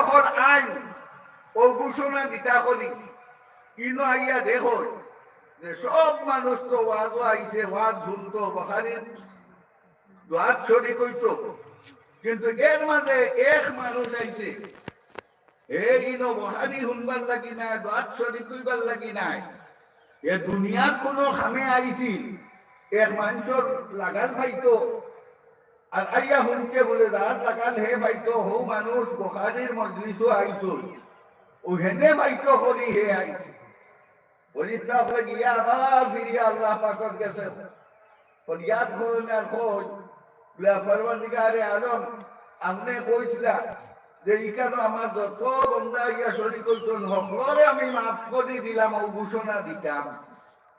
অকল আইন ও ঘোষণা দিতা করি। কিনো আইয়া দেখো সব মানুষ তো ওয়াজও আইছে, ওয়াজ শুনতো বখারির ছড়ি কইতো। কিন্তু এর মাঝে এক মানুষ আইছে। হে ইনো বহারি শুনবার লাগি নাই দোয়াত ছড়ি কইবার লাগি নাই। এ দুনিয়ার কোনো খামে আইছিল এক মানুষের লাগাল ভাইতো। আর আইয়া শুনকে বলে, দাঁড় লাগাল হে ভাইতো হো মানুষ, বখারির মজলিসও আইছিল ও হেনে করি হে আইছে। পরিষ্কার হয়ে গিয়া আবার ফিরিয়া আল্লাহ পাকর গেছে ফরিয়াদ করেন আর খোঁজ। পরবর্তীকারে আলম আপনি কইছিলা যে ইকানো আমার যত বন্ধা ইয়া শরী করছেন আমি মাফ করে দিলাম, ও ঘোষণা দিতাম।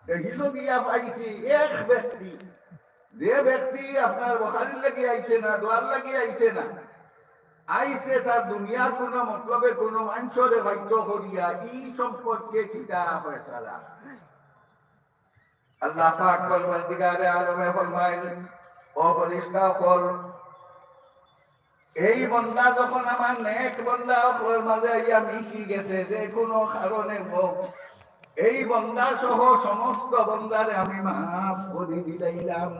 দেখিল গিয়া পাইছি, এক ব্যক্তি যে ব্যক্তি আপনার বখারির লাগি আইছে না, দোয়ার লাগি আইছে না, আইছে তার দুনিয়ার কোনো মতলবে কোনো মানুষরে বাধ্য করিয়া ই সম্পর্কে কিতা ফয়সালা। আল্লাহ পাক আলমে ফরমাইল ফল এই বন্দা যখন আমার নেক বন্দা মাঝে মিশি গেছে, যে কোনো কারণে হোক এই বন্দা সহ সমস্ত বন্দারে আমি মাফ করে দিলাম।